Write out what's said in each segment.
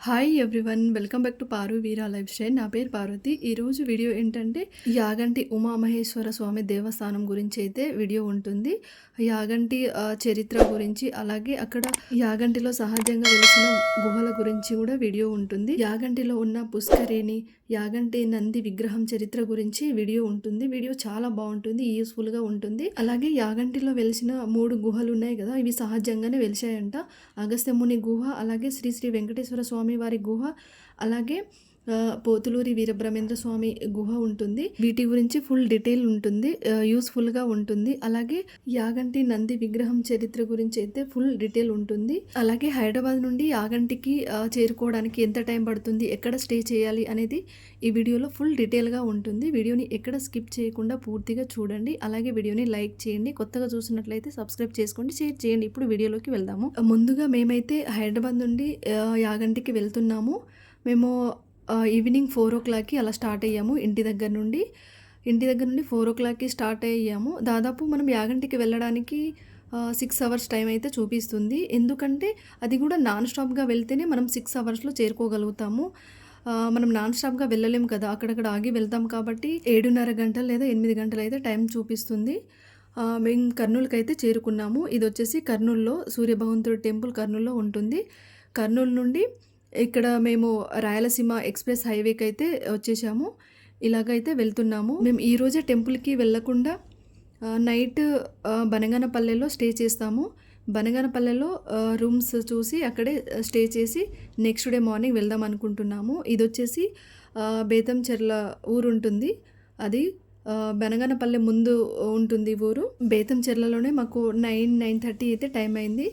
Hi everyone welcome back to Paru Veera lifestyle నా పేరు పార్వతి. ఈరోజు వీడియో ఏంటంటే యాగంటి ఉమామహేశ్వర స్వామి దేవస్థానం గురించి అయితే వీడియో ఉంటుంది. యాగంటి చరిత్ర గురించి అలాగే అక్కడ యాగంటిలో సహజంగా వెలిసిన గుహల గురించి కూడా వీడియో ఉంటుంది. యాగంటిలో ఉన్న పుష్కరిణి యాగంటి నంది విగ్రహం చరిత్ర గురించి వీడియో ఉంటుంది. వీడియో చాలా బాగుంటుంది యూస్ఫుల్గా ఉంటుంది. అలాగే యాగంటిలో వెలిసిన మూడు గుహలు ఉన్నాయి కదా ఇవి సహజంగానే వెలిసాయంట అగస్త్యముని గుహ అలాగే శ్రీ శ్రీ వెంకటేశ్వర స్వామి వారి గుహ. అలాగే ఆ, పోతులూరి వీరబ్రహ్మేంద్ర స్వామి గుహ ఉంటుంది. వీటి గురించి ఫుల్ డీటెయిల్ ఉంటుంది. యూస్ఫుల్గా యూస్ఫుల్గా ఉంటుంది. అలాగే యాగంటి నంది విగ్రహం చరిత్ర గురించి అయితే ఫుల్ డీటెయిల్ ఉంటుంది. అలాగే హైదరాబాద్ నుండి యాగంటికి చేరుకోవడానికి ఎంత టైం పడుతుంది ఎక్కడ స్టే చేయాలి అనేది ఈ వీడియోలో ఫుల్ డీటెయిల్గా ఉంటుంది. వీడియోని ఎక్కడ స్కిప్ చేయకుండా పూర్తిగా చూడండి. అలాగే వీడియోని లైక్ చేయండి. కొత్తగా చూసినట్లయితే సబ్స్క్రైబ్ చేసుకోండి. షేర్ చేయండి. ఇప్పుడు వీడియోలోకి వెళ్దాము. ముందుగా మేమైతే హైదరాబాద్ నుండి యాగంటికి వెళ్తున్నాము. మేము ఈవినింగ్ ఫోర్ ఓ క్లాక్కి అలా స్టార్ట్ అయ్యాము ఇంటి దగ్గర నుండి. ఇంటి దగ్గర నుండి ఫోర్ ఓ క్లాక్కి స్టార్ట్ అయ్యాము. దాదాపు మనం యాగంటికి వెళ్ళడానికి సిక్స్ అవర్స్ టైం అయితే చూపిస్తుంది. ఎందుకంటే అది కూడా నాన్ స్టాప్గా వెళ్తేనే మనం సిక్స్ అవర్స్లో చేరుకోగలుగుతాము. మనం నాన్ స్టాప్గా వెళ్ళలేము కదా అక్కడక్కడ ఆగి వెళ్తాం కాబట్టి ఏడున్నర గంటలు లేదా ఎనిమిది గంటలు అయితే టైం చూపిస్తుంది. మేము కర్నూలుకి అయితే చేరుకున్నాము. ఇది వచ్చేసి కర్నూలులో సూర్యభగవంతుడి టెంపుల్ కర్నూలులో ఉంటుంది. కర్నూలు నుండి ఇక్కడ మేము రాయలసీమ ఎక్స్ప్రెస్ హైవేకి అయితే వచ్చేసాము. ఇలాగైతే వెళ్తున్నాము. మేము ఈరోజే టెంపుల్కి వెళ్ళకుండా నైట్ బనగానపల్లెలో స్టే చేస్తాము. బనగానపల్లెలో రూమ్స్ చూసి అక్కడే స్టే చేసి నెక్స్ట్ డే మార్నింగ్ వెళ్దాం అనుకుంటున్నాము. ఇది వచ్చేసి బేతంచెర్ల ఊరు ఉంటుంది అది బనగానపల్లె ముందు ఉంటుంది ఊరు. బేతంచెర్లలోనే మాకు నైన్ నైన్ థర్టీ అయితే టైం అయింది.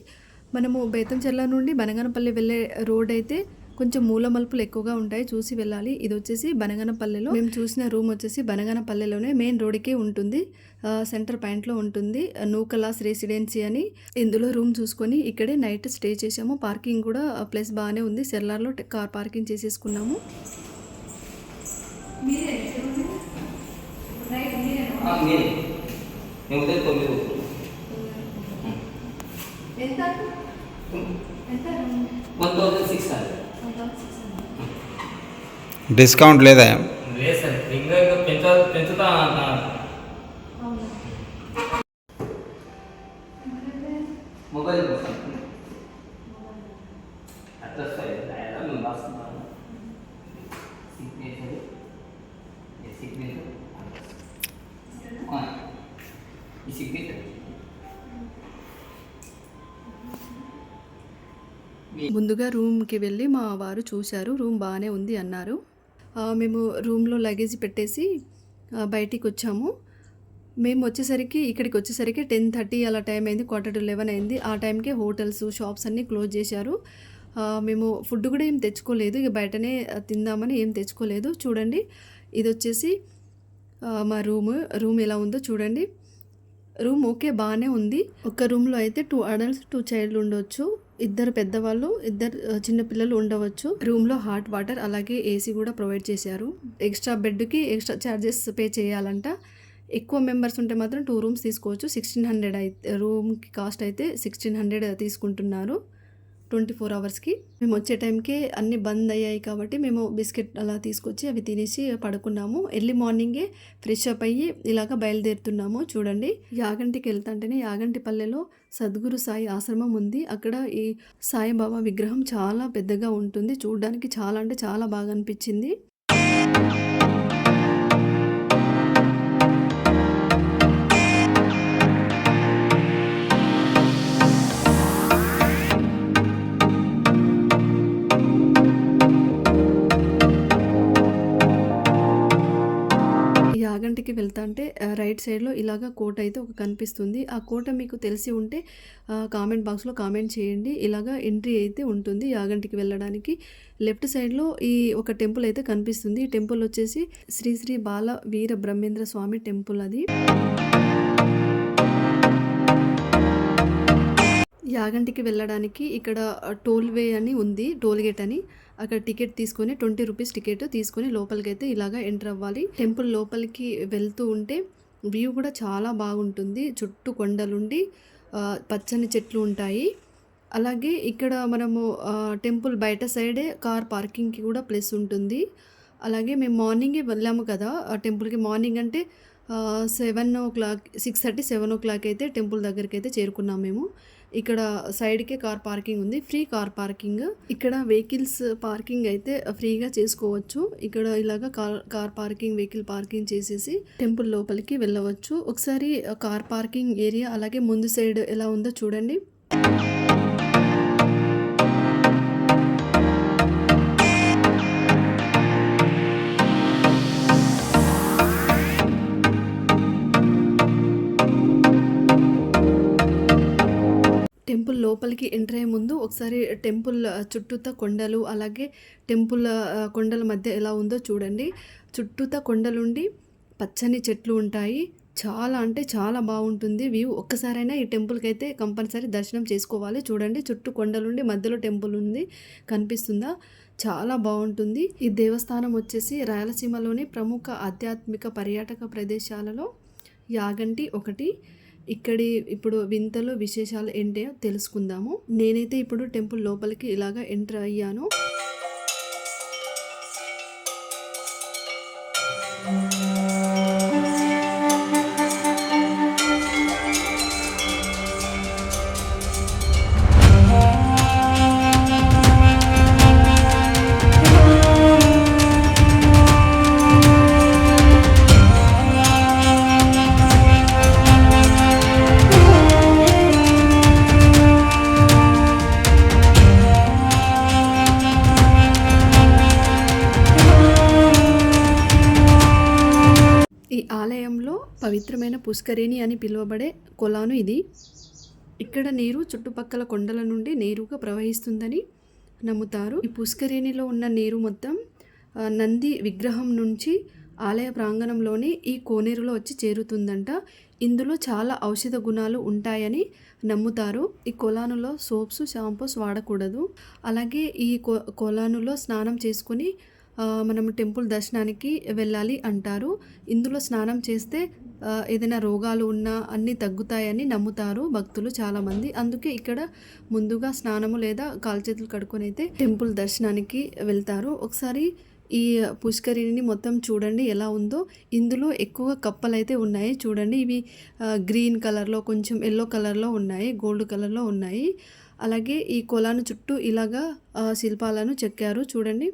మనము బేతంచెర్ల నుండి బనగానపల్లి వెళ్ళే రోడ్ అయితే కొంచెం మూల మలుపులు ఎక్కువగా ఉంటాయి. చూసి వెళ్ళాలి. ఇది వచ్చేసి బనగానపల్లెలో. మేము చూసిన రూమ్ వచ్చేసి బనగానపల్లెలోనే మెయిన్ రోడ్కే ఉంటుంది. సెంటర్ పాయింట్లో ఉంటుంది. నూకలాస్ రెసిడెన్సీ అని ఇందులో రూమ్ చూసుకొని ఇక్కడే నైట్ స్టే చేసాము పార్కింగ్ కూడా ప్లేస్ బాగానే ఉంది. సెల్లార్లో కార్ పార్కింగ్ చేసేసుకున్నాము. ఎంత? ఎంత one thousand six hundred discount వారు చూశారు రూమ్ బాగానే ఉంది అన్నారు. మేము రూమ్లో లగేజ్ పెట్టేసి బయటికి వచ్చాము. మేము వచ్చేసరికి ఇక్కడికి వచ్చేసరికి టెన్ థర్టీ అలా టైం అయింది క్వార్టర్ టు లెవెన్ అయింది. ఆ టైంకే హోటల్స్ షాప్స్ అన్నీ క్లోజ్ చేశారు. మేము ఫుడ్ కూడా ఏం తెచ్చుకోలేదు ఇక బయటనే తిందామని ఏం తెచ్చుకోలేదు. చూడండి ఇది వచ్చేసి మా రూమ్ రూమ్ ఎలా ఉందో చూడండి. రూమ్ ఓకే బాగానే ఉంది. ఒక రూమ్లో అయితే టూ అడల్ట్స్ టూ చైల్డ్ ఉండొచ్చు. ఇద్దరు పెద్దవాళ్ళు ఇద్దరు చిన్నపిల్లలు ఉండవచ్చు. రూమ్లో హాట్ వాటర్ అలాగే ఏసీ కూడా ప్రొవైడ్ చేశారు. ఎక్స్ట్రా బెడ్కి ఎక్స్ట్రా ఛార్జెస్ పే చేయాలంట. ఎక్కువ మెంబర్స్ ఉంటే మాత్రం టూ రూమ్స్ తీసుకోవచ్చు. సిక్స్టీన్ హండ్రెడ్ అయితే రూమ్కి కాస్ట్ అయితే సిక్స్టీన్ హండ్రెడ్ తీసుకుంటున్నారు. ట్వంటీ ఫోర్ అవర్స్కి. మేము వచ్చే టైంకి అన్నీ బంద్ అయ్యాయి కాబట్టి మేము బిస్కెట్ అలా తీసుకొచ్చి అవి తినేసి పడుకున్నాము. ఎర్లీ మార్నింగే ఫ్రెష్ అప్ అయ్యి ఇలాగ బయలుదేరుతున్నాము. చూడండి యాగంటికి వెళ్తాంటేనే యాగంటి పల్లెలో సద్గురు సాయి ఆశ్రమం ఉంది. అక్కడ ఈ సాయిబాబా విగ్రహం చాలా పెద్దగా ఉంటుంది. చూడడానికి చాలా అంటే చాలా బాగా అనిపించింది. యాగంటికి వెళ్తా అంటే రైట్ సైడ్లో ఇలాగ కోట అయితే ఒక కనిపిస్తుంది. ఆ కోట మీకు తెలిసి ఉంటే కామెంట్ బాక్స్లో కామెంట్ చేయండి. ఇలాగ ఎంట్రీ అయితే ఉంటుంది యాగంటికి వెళ్ళడానికి. లెఫ్ట్ సైడ్లో ఈ ఒక టెంపుల్ అయితే కనిపిస్తుంది. ఈ టెంపుల్ వచ్చేసి శ్రీ శ్రీ బాల వీర బ్రహ్మేంద్ర స్వామి టెంపుల్ అది. యాగంటికి వెళ్ళడానికి ఇక్కడ టోల్ వే అని ఉంది టోల్గేట్ అని అక్కడ టికెట్ తీసుకొని ట్వంటీ రూపీస్ టికెట్ తీసుకొని లోపలికి అయితే ఇలాగా ఎంటర్ అవ్వాలి టెంపుల్ లోపలికి వెళ్తూ ఉంటే వ్యూ కూడా చాలా బాగుంటుంది చుట్టూ కొండలుండి పచ్చని చెట్లు ఉంటాయి అలాగే ఇక్కడ మనము టెంపుల్ బయట సైడే కార్ పార్కింగ్‌కి కూడా ప్లేస్ ఉంటుంది. అలాగే మేము మార్నింగే వెళ్ళాము కదా! ఆ టెంపుల్‌కి మార్నింగ్ అంటే seven o'clock six thirty seven o'clock అయితే టెంపుల్ దగ్గరికైతే చేరుకున్నాం మేము. ఇక్కడ సైడ్‌కే కార్ పార్కింగ్ ఉంది. Free car parking. ఇక్కడ వెహికల్స్ పార్కింగ్ అయితే ఫ్రీగా చేసుకోవచ్చు. ఇక్కడ ఇలాగ car car parking, vehicle parking చేసేసి టెంపుల్ లోపలికి వెళ్ళవచ్చు. ఒకసారి కార్ పార్కింగ్ ఏరియా అలాగే ముందు సైడ్ ఎలా ఉందో చూడండి. లోపలికి ఎంటర్ అయ్యే ముందు ఒకసారి టెంపుల్ చుట్టూతా కొండలు అలాగే టెంపుల్ కొండల మధ్య ఎలా ఉందో చూడండి. చుట్టూతా కొండలుండి పచ్చని చెట్లు ఉంటాయి. చాలా అంటే చాలా బాగుంటుంది వ్యూ. ఒక్కసారైనా ఈ టెంపుల్కి అయితే కంపల్సరీ దర్శనం చేసుకోవాలి. చూడండి చుట్టూ కొండలుండి మధ్యలో టెంపుల్ ఉంది. కనిపిస్తుందా? చాలా బాగుంటుంది ఈ దేవస్థానం వచ్చేసి రాయలసీమలోని ప్రముఖ ఆధ్యాత్మిక పర్యాటక ప్రదేశాలలో యాగంటి ఒకటి. ఇక్కడి ఇప్పుడు వింతలు, విశేషాలు ఏంటో తెలుసుకుందాము. నేనైతే ఇప్పుడు టెంపుల్ లోపలికి ఇలాగ ఎంటర్ అయ్యాను. పుష్కరిణి అని పిలువబడే కొలాను ఇది. ఇక్కడ నీరు చుట్టుపక్కల కొండల నుండి నేరుగా ప్రవహిస్తుందని నమ్ముతారు. ఈ పుష్కరిణిలో ఉన్న నీరు మొత్తం నంది విగ్రహం నుంచి ఆలయ ప్రాంగణంలోని ఈ కోనేరులో వచ్చి చేరుతుందంట. ఇందులో చాలా ఔషధ గుణాలు ఉంటాయని నమ్ముతారు. ఈ కొలానులో సోప్స్, షాంపూస్ వాడకూడదు. అలాగే ఈ కొ కొలానులో స్నానం చేసుకొని మనం టెంపుల్ దర్శనానికి వెళ్ళాలి అంటారు. ఇందులో స్నానం చేస్తే ఏదైనా రోగాలు ఉన్నా అన్నీ తగ్గుతాయని నమ్ముతారు భక్తులు చాలామంది. అందుకే ఇక్కడ ముందుగా స్నానము లేదా కాల్చేతులు చేతులు అయితే టెంపుల్ దర్శనానికి వెళ్తారు. ఒకసారి ఈ పుష్కరిణిని మొత్తం చూడండి ఎలా ఉందో. ఇందులో ఎక్కువ అయితే ఉన్నాయి. చూడండి ఇవి గ్రీన్ కలర్‌లో కొంచెం ఎల్లో కలర్‌లో ఉన్నాయి. గోల్డ్ కలర్‌లో ఉన్నాయి. అలాగే ఈ కొలను చుట్టూ ఇలాగా శిల్పాలను చెక్కారు చూడండి.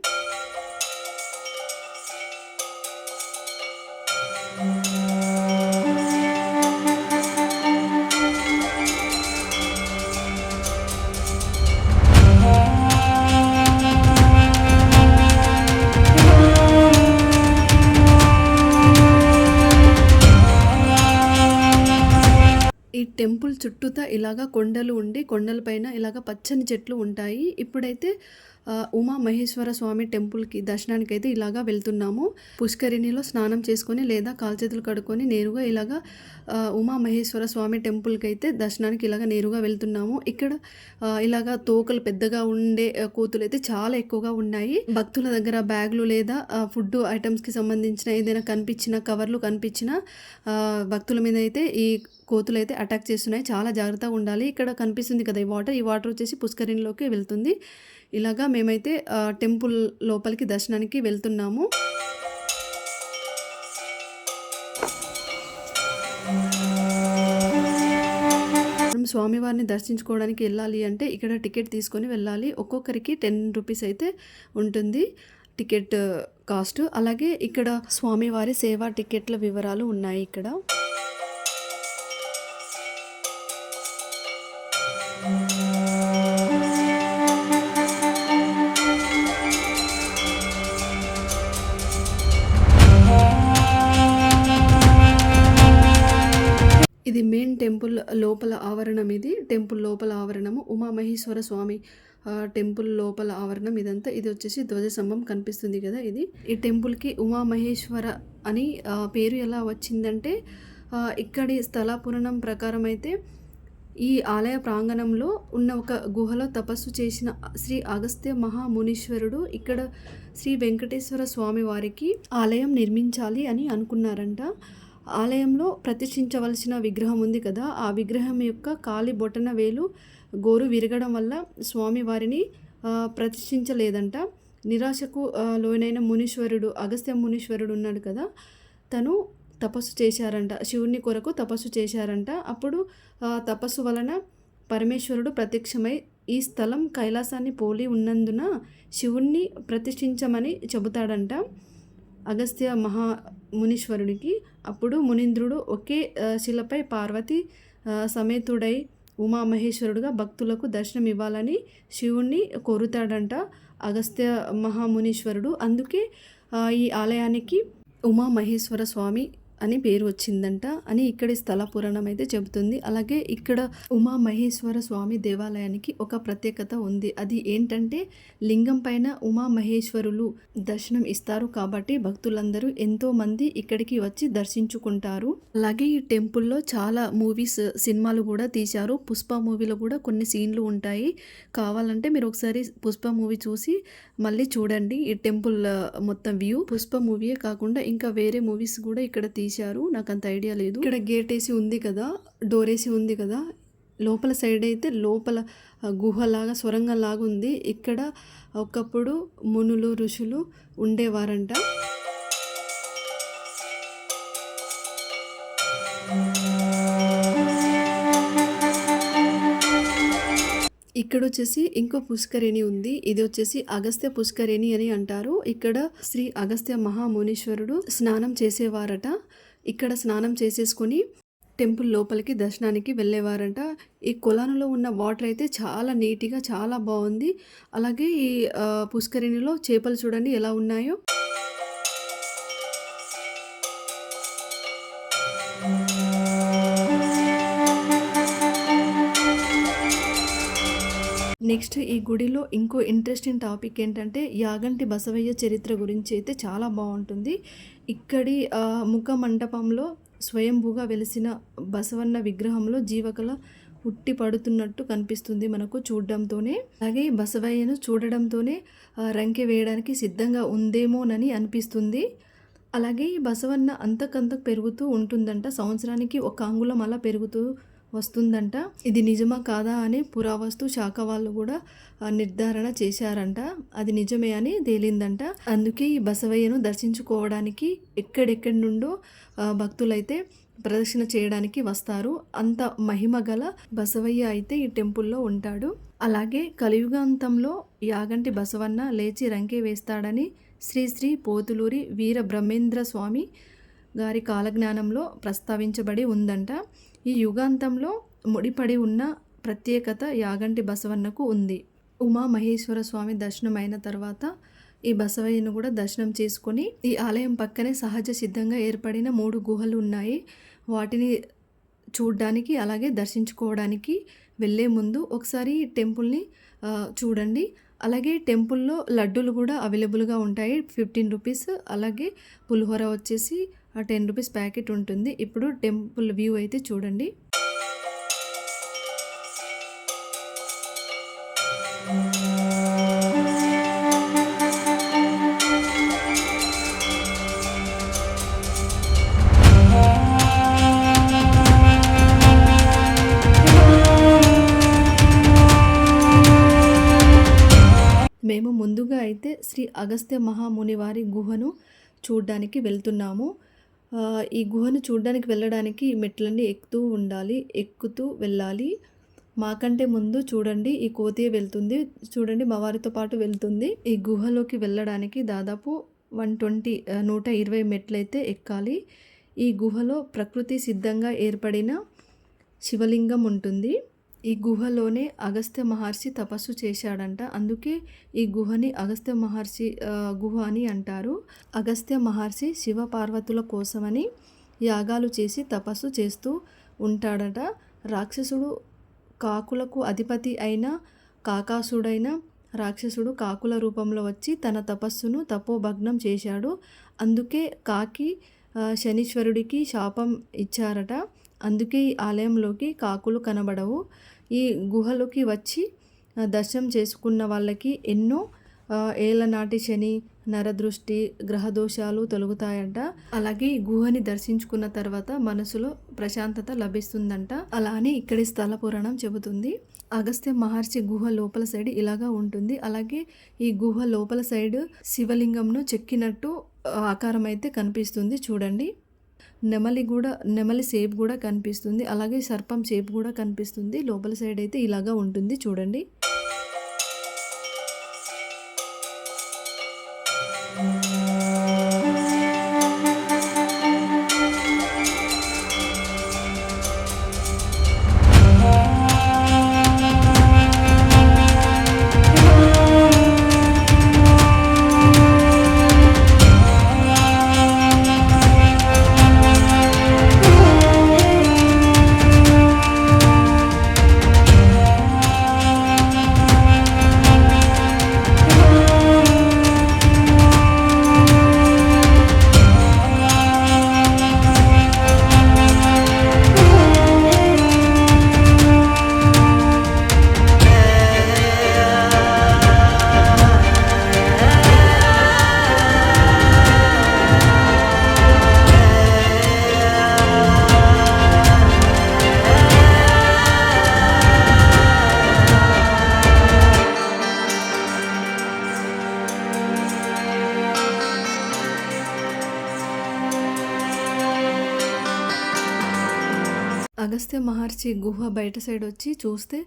చుట్టూతా ఇలాగ కొండలు ఉండి కొండలపైన ఇలాగ పచ్చని చెట్లు ఉంటాయి. ఇప్పుడైతే ఉమా మహేశ్వర స్వామి టెంపుల్‌కి దర్శనానికైతే ఇలాగ వెళ్తున్నాము. పుష్కరిణిలో స్నానం చేసుకొని లేదా కాల్చేతులు చేతులు కడుక్కొని నేరుగా ఇలాగ ఉమా మహేశ్వర స్వామి టెంపుల్కి అయితే దర్శనానికి ఇలాగ నేరుగా వెళ్తున్నాము. ఇక్కడ ఇలాగ తోకలు పెద్దగా ఉండే కోతులు అయితే చాలా ఎక్కువగా ఉన్నాయి. భక్తుల దగ్గర బ్యాగులు లేదా ఫుడ్ ఐటమ్స్కి సంబంధించిన ఏదైనా కనిపించిన కవర్లు కనిపించిన భక్తుల మీద అయితే ఈ కోతులు అయితే అటాక్ చేస్తున్నాయి. చాలా జాగ్రత్తగా ఉండాలి. ఇక్కడ కనిపిస్తుంది కదా! ఈ వాటర్. ఈ వాటర్ వచ్చేసి పుష్కరిణిలోకి వెళ్తుంది. ఇలాగా మేమైతే టెంపుల్ లోపలికి దర్శనానికి వెళ్తున్నాము. స్వామివారిని దర్శించుకోవడానికి వెళ్ళాలి అంటే ఇక్కడ టికెట్ తీసుకొని వెళ్ళాలి. ఒక్కొక్కరికి 10 రూపీస్ అయితే ఉంటుంది. Ticket cost. అలాగే ఇక్కడ స్వామివారి సేవా టికెట్ల వివరాలు ఉన్నాయి ఇక్కడ. టెంపుల్ లోపల ఆవరణము. ఉమామహేశ్వర స్వామి టెంపుల్ లోపల ఆవరణం ఇదంతా. ఇది వచ్చేసి ధ్వజస్తంభం కనిపిస్తుంది కదా! ఇది. ఈ టెంపుల్‌కి ఉమామహేశ్వర అని పేరు ఎలా వచ్చిందంటే ఇక్కడి స్థల పురాణం ప్రకారం అయితే ఈ ఆలయ ప్రాంగణంలో ఉన్న ఒక గుహలో తపస్సు చేసిన శ్రీ అగస్త్య మహామునీశ్వరుడు ఇక్కడ శ్రీ వెంకటేశ్వర స్వామి వారికి ఆలయం నిర్మించాలి అని అనుకున్నారంట. ఆలయంలో ప్రతిష్ఠించవలసిన విగ్రహం ఉంది కదా! ఆ విగ్రహం యొక్క కాలి బొటన వేలు గోరు విరగడం వల్ల స్వామి వారిని ప్రతిష్ఠించలేదంట. నిరాశకు లోనైన మునీశ్వరుడు అగస్త్య మునీశ్వరుడు ఉన్నాడు కదా తను తపస్సు చేశారంట. శివుని కొరకు తపస్సు చేశారంట. అప్పుడు తపస్సు వలన పరమేశ్వరుడు ప్రత్యక్షమై ఈ స్థలం కైలాసాన్ని పోలి ఉన్నందున శివుణ్ణి ప్రతిష్ఠించమని చెబుతాడంట. అగస్త్య మహా మునీశ్వరుడికి అప్పుడు మునీంద్రుడు ఒకే శిలపై పార్వతి సమేతుడై ఉమామహేశ్వరుడుగా భక్తులకు దర్శనం ఇవ్వాలని శివుణ్ణి కోరుతాడంట అగస్త్య మహామునీశ్వరుడు అందుకే ఈ ఆలయానికి ఉమామహేశ్వర స్వామి అని పేరు వచ్చిందంట అని ఇక్కడి స్థల పురాణం అయితే చెబుతుంది. అలాగే ఇక్కడ ఉమా మహేశ్వర స్వామి దేవాలయానికి ఒక ప్రత్యేకత ఉంది. అది ఏంటంటే లింగం పైన ఉమా మహేశ్వరులు దర్శనం ఇస్తారు కాబట్టి భక్తులందరూ ఎంతో మంది ఇక్కడికి వచ్చి దర్శించుకుంటారు. అలాగే ఈ టెంపుల్లో చాలా మూవీస్ సినిమాలు కూడా తీశారు. పుష్ప మూవీలో కూడా కొన్ని సీన్లు ఉంటాయి. కావాలంటే మీరు ఒకసారి పుష్ప మూవీ చూసి మళ్ళీ చూడండి. ఈ టెంపుల్ మొత్తం వ్యూ. పుష్ప మూవీయే కాకుండా ఇంకా వేరే మూవీస్ కూడా ఇక్కడ తీశారు. నాకు అంత ఐడియా లేదు. ఇక్కడ గేట్ వేసి ఉంది కదా డోర్ వేసి ఉంది కదా లోపల సైడ్ అయితే లోపల గుహలాగా సొరంగంలాగా ఉంది. ఇక్కడ ఒకప్పుడు మునులు ఋషులు ఉండేవారంట. ఇక్కడ వచ్చేసి ఇంకో పుష్కరిణి ఉంది. ఇది వచ్చేసి అగస్త్య పుష్కరిణి అని అంటారు. ఇక్కడ శ్రీ అగస్త్య మహామునీశ్వరుడు స్నానం చేసేవారట. ఇక్కడ స్నానం చేసేసుకొని టెంపుల్ లోపలికి దర్శనానికి వెళ్ళేవారంట. ఈ కొలానులో ఉన్న వాటర్ అయితే చాలా నీట్గా చాలా బాగుంది అలాగే ఈ పుష్కరిణిలో చేపలు చూడండి ఎలా ఉన్నాయో. నెక్స్ట్ ఈ గుడిలో ఇంకో ఇంట్రెస్టింగ్ టాపిక్ ఏంటంటే యాగంటి బసవయ్య చరిత్ర గురించి అయితే చాలా బాగుంటుంది ఇక్కడి ముఖ మంటపంలో స్వయంభూగా వెలిసిన బసవన్న విగ్రహంలో జీవకళ ఉట్టి పడుతున్నట్టు కనిపిస్తుంది మనకు చూడడంతోనే. అలాగే బసవయ్యను చూడడంతోనే రంకె వేయడానికి సిద్ధంగా ఉందేమోనని అనిపిస్తుంది. అలాగే ఈ బసవన్న అంతకంతకు పెరుగుతూ ఉంటుందంట. సంవత్సరానికి ఒక అంగుళం అలా పెరుగుతూ వస్తుందంట. ఇది నిజమా కాదా అని పురావస్తు శాఖ వాళ్ళు కూడా నిర్ధారణ చేశారంట. అది నిజమే అని తేలిందంట. అందుకే ఈ బసవయ్యను దర్శించుకోవడానికి ఎక్కడెక్కడి నుండో భక్తులైతే ప్రదక్షిణ చేయడానికి వస్తారు. అంత మహిమ గల బసవయ్య అయితే ఈ టెంపుల్లో ఉంటాడు. అలాగే కలియుగాంతంలో యాగంటి బసవన్న లేచి రంకే వేస్తాడని శ్రీ శ్రీ పోతులూరి వీర బ్రహ్మేంద్ర స్వామి గారి కాలజ్ఞానంలో ప్రస్తావించబడి ఉందంట. ఈ యుగాంతంలో ముడిపడి ఉన్న ప్రత్యేకత యాగంటి బసవన్నకు ఉంది. ఉమా మహేశ్వర స్వామి దర్శనం అయిన తర్వాత ఈ బసవయ్యను కూడా దర్శనం చేసుకొని ఈ ఆలయం పక్కనే సహజ సిద్ధంగా ఏర్పడిన మూడు గుహలు ఉన్నాయి. వాటిని చూడడానికి అలాగే దర్శించుకోవడానికి వెళ్ళే ముందు ఒకసారి టెంపుల్ని చూడండి. అలాగే టెంపుల్లో లడ్డూలు కూడా అవైలబుల్గా ఉంటాయి. Fifteen rupees. అలాగే పులిహోర వచ్చేసి టెన్ రూపీస్ ప్యాకెట్ ఉంటుంది. ఇప్పుడు టెంపుల్ వ్యూ అయితే చూడండి. మేము ముందుగా అయితే శ్రీ అగస్త్య మహాముని వారి గుహను చూడ్డానికి వెళ్తున్నాము. ఈ గుహను చూడడానికి వెళ్ళడానికి మెట్లన్నీ ఎక్కుతూ ఉండాలి ఎక్కుతూ వెళ్ళాలి. మాకంటే ముందు చూడండి ఈ కోతి వెళ్తుంది. చూడండి మా వారితో పాటు వెళ్తుంది. ఈ గుహలోకి వెళ్ళడానికి దాదాపు వన్ ట్వంటీ నూట ఇరవై మెట్లయితే ఎక్కాలి. ఈ గుహలో ప్రకృతి సిద్ధంగా ఏర్పడిన శివలింగం ఉంటుంది. ఈ గుహలోనే అగస్త్య మహర్షి తపస్సు చేశాడంట. అందుకే ఈ గుహని అగస్త్య మహర్షి గుహ అని అంటారు. అగస్త్య మహర్షి శివ పార్వతుల కోసమని యాగాలు చేసి తపస్సు చేస్తూ ఉంటాడట. రాక్షసుడు కాకులకు అధిపతి అయిన కాకాసుడైన రాక్షసుడు కాకుల రూపంలో వచ్చి తన తపస్సును తపోభగ్నం చేశాడు. అందుకే కాకి శనీశ్వరుడికి శాపం ఇచ్చారట. అందుకే ఈ ఆలయంలోకి కాకులు కనబడవు. ఈ గుహలోకి వచ్చి దర్శనం చేసుకున్న వాళ్ళకి ఎన్నో ఏళ్ళనాటి శని నరదృష్టి గ్రహదోషాలు తొలగుతాయంట. అలాగే గుహని దర్శించుకున్న తర్వాత మనసులో ప్రశాంతత లభిస్తుందంట. అలా అని ఇక్కడి స్థల పురాణం చెబుతుంది. అగస్త్య మహర్షి గుహ లోపల సైడ్ ఇలాగా ఉంటుంది. అలాగే ఈ గుహ లోపల సైడ్ శివలింగంను చెక్కినట్టు ఆకారం అయితే కనిపిస్తుంది. చూడండి. నెమలి కూడా నెమలి షేప్ కూడా కనిపిస్తుంది. అలాగే సర్పం షేప్ కూడా కనిపిస్తుంది. లోపల సైడ్ అయితే ఇలాగా ఉంటుంది. చూడండి. అగస్త్య మహర్షి గుహ బయట సైడ్ వచ్చి చూస్తే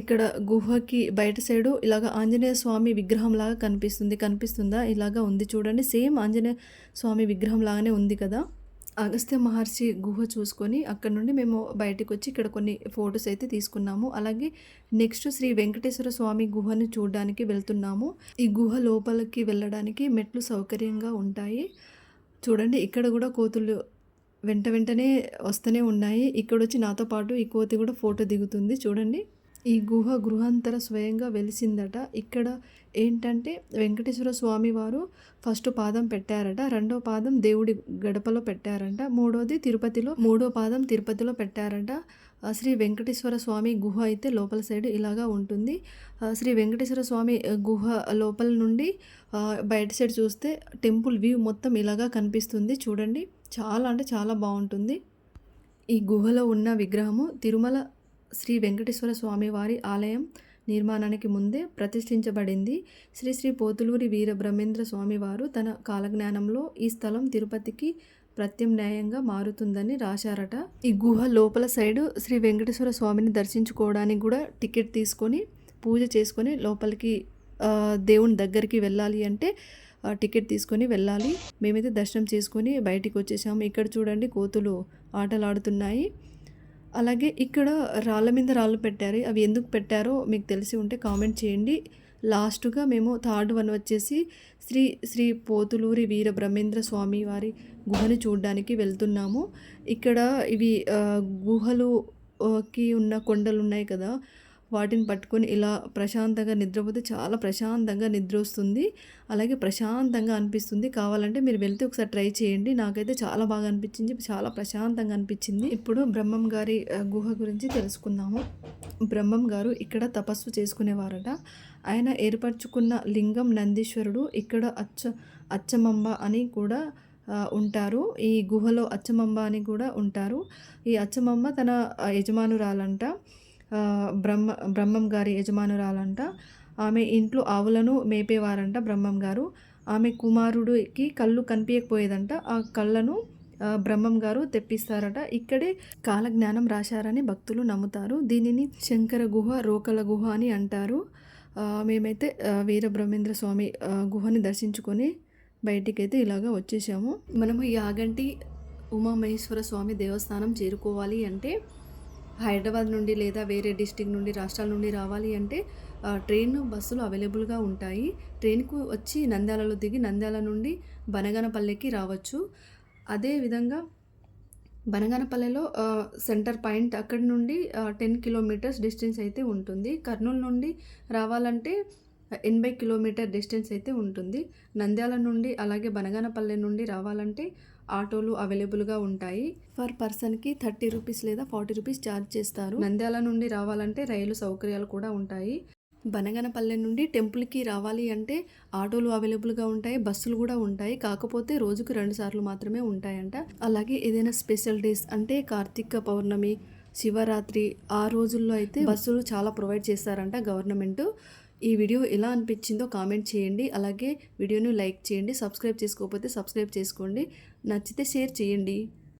ఇక్కడ గుహకి బయట సైడు ఇలాగ ఆంజనేయ స్వామి విగ్రహం లాగా కనిపిస్తుంది. కనిపిస్తుందా? ఇలాగా ఉంది చూడండి. సేమ్ ఆంజనేయ స్వామి విగ్రహం లాగానే ఉంది కదా. అగస్త్య మహర్షి గుహ చూసుకొని అక్కడ నుండి మేము బయటికి వచ్చి ఇక్కడ కొన్ని ఫొటోస్ అయితే తీసుకున్నాము. అలాగే నెక్స్ట్ శ్రీ వెంకటేశ్వర స్వామి గుహను చూడడానికి వెళ్తున్నాము. ఈ గుహ లోపలికి వెళ్ళడానికి మెట్లు సౌకర్యంగా ఉంటాయి. చూడండి ఇక్కడ కూడా కోతులు వెంట వెంటనే వస్తూనే ఉన్నాయి. ఇక్కడ వచ్చి నాతో పాటు ఈ కోతి కూడా ఫోటో దిగుతుంది. చూడండి. ఈ గుహ గృహాంతర స్వయంగా వెలిసిందట. ఇక్కడ ఏంటంటే వెంకటేశ్వర స్వామి వారు ఫస్ట్ పాదం పెట్టారట. రెండో పాదం దేవుడి గడపలో పెట్టారంట. మూడోది తిరుపతిలో మూడో పాదం తిరుపతిలో పెట్టారంట. శ్రీ వెంకటేశ్వర స్వామి గుహ అయితే లోపల సైడ్ ఇలాగా ఉంటుంది. శ్రీ వెంకటేశ్వర స్వామి గుహ లోపల నుండి బయట సైడ్ చూస్తే టెంపుల్ వ్యూ మొత్తం ఇలాగా కనిపిస్తుంది. చూడండి. చాలా అంటే చాలా బాగుంటుంది. ఈ గుహలో ఉన్న విగ్రహము తిరుమల శ్రీ వెంకటేశ్వర స్వామివారి ఆలయం నిర్మాణానికి ముందే ప్రతిష్ఠించబడింది. శ్రీ శ్రీ పోతులూరి వీర బ్రహ్మేంద్ర తన కాలజ్ఞానంలో ఈ స్థలం తిరుపతికి ప్రత్యామ్నాయంగా మారుతుందని రాశారట. ఈ గుహ లోపల సైడు శ్రీ వెంకటేశ్వర స్వామిని దర్శించుకోవడానికి కూడా టికెట్ తీసుకొని పూజ చేసుకొని లోపలికి దేవుని దగ్గరికి వెళ్ళాలి అంటే టికెట్ తీసుకొని వెళ్ళాలి. మేమైతే దర్శనం చేసుకొని బయటికి వచ్చేసాము. ఇక్కడ చూడండి కోతులు ఆటలాడుతున్నాయి. అలాగే ఇక్కడ రాళ్ళ మీద రాళ్ళు పెట్టారు. అవి ఎందుకు పెట్టారో మీకు తెలిసి ఉంటే కామెంట్ చేయండి. లాస్ట్గా మేము థర్డ్ వన్ వచ్చేసి శ్రీ శ్రీ పోతులూరి వీర బ్రహ్మేంద్ర స్వామి వారి గుహని చూడడానికి వెళ్తున్నాము. ఇక్కడ ఇవి గుహలుకి గుహలు కి ఉన్న కొండలు ఉన్నాయి కదా వాటిని పట్టుకొని ఇలా ప్రశాంతంగా నిద్రపోతే చాలా ప్రశాంతంగా నిద్ర వస్తుంది. అలాగే ప్రశాంతంగా అనిపిస్తుంది. కావాలంటే మీరు వెళ్తే ఒకసారి ట్రై చేయండి. నాకైతే చాలా బాగా అనిపించింది. చాలా ప్రశాంతంగా అనిపించింది. ఇప్పుడు బ్రహ్మం గారి గుహ గురించి తెలుసుకుందాము. బ్రహ్మం గారు ఇక్కడ తపస్సు చేసుకునేవారట. ఆయన ఏర్పరచుకున్న లింగం నందీశ్వరుడు ఇక్కడ అచ్చ అచ్చమంబ అని కూడా ఉంటారు. ఈ గుహలో అచ్చమంబ అని కూడా ఉంటారు. ఈ అచ్చమమ్మ తన యజమానురాలంట. బ్రహ్మ బ్రహ్మం గారి యజమానురాలంట. ఆమె ఇంట్లో ఆవులను మేపేవారంట బ్రహ్మం గారు. ఆమె కుమారుడికి కళ్ళు కనిపించకపోయేదంట. ఆ కళ్ళను బ్రహ్మం గారు తెప్పిస్తారట. ఇక్కడే కాలజ్ఞానం రాశారని భక్తులు నమ్ముతారు. దీనిని శంకర గుహ రోకల గుహ అని అంటారు. మేమైతే వీరబ్రహ్మేంద్ర స్వామి గుహని దర్శించుకొని బయటికైతే ఇలాగా వచ్చేసాము. మనము యాగంటి ఉమామహేశ్వర స్వామి దేవస్థానం చేరుకోవాలి అంటే హైదరాబాద్ నుండి లేదా వేరే డిస్టిక్ నుండి రాష్ట్రాల నుండి రావాలి అంటే ట్రైన్ బస్సులు అవైలబుల్గా ఉంటాయి. ట్రైన్కు వచ్చి నంద్యాలలో దిగి నంద్యాల నుండి బనగనపల్లెకి రావచ్చు. అదేవిధంగా బనగనపల్లెలో సెంటర్ పాయింట్ అక్కడి నుండి టెన్ కిలోమీటర్స్ డిస్టెన్స్ అయితే ఉంటుంది. కర్నూలు నుండి రావాలంటే ఎనభై కిలోమీటర్ డిస్టెన్స్ అయితే ఉంటుంది. నంద్యాల నుండి అలాగే బనగానపల్లె నుండి రావాలంటే ఆటోలు అవైలబుల్గా ఉంటాయి. పర్ పర్సన్కి థర్టీ రూపీస్ లేదా ఫార్టీ రూపీస్ ఛార్జ్ చేస్తారు. నంద్యాల నుండి రావాలంటే రైలు సౌకర్యాలు కూడా ఉంటాయి. బనగనపల్లె నుండి టెంపుల్కి రావాలి అంటే ఆటోలు అవైలబుల్గా ఉంటాయి బస్సులు కూడా ఉంటాయి. కాకపోతే రోజుకు రెండు సార్లు మాత్రమే ఉంటాయంట. అలాగే ఏదైనా స్పెషల్ డేస్ అంటే కార్తీక పౌర్ణమి శివరాత్రి ఆ రోజుల్లో అయితే బస్సులు చాలా ప్రొవైడ్ చేస్తారంట గవర్నమెంట్. ఈ వీడియో ఎలా అనిపించిందో కామెంట్ చేయండి. అలాగే వీడియోను లైక్ చేయండి సబ్స్క్రైబ్ చేసుకోకపోతే సబ్స్క్రైబ్ చేసుకోండి. నచ్చితే షేర్ చేయండి.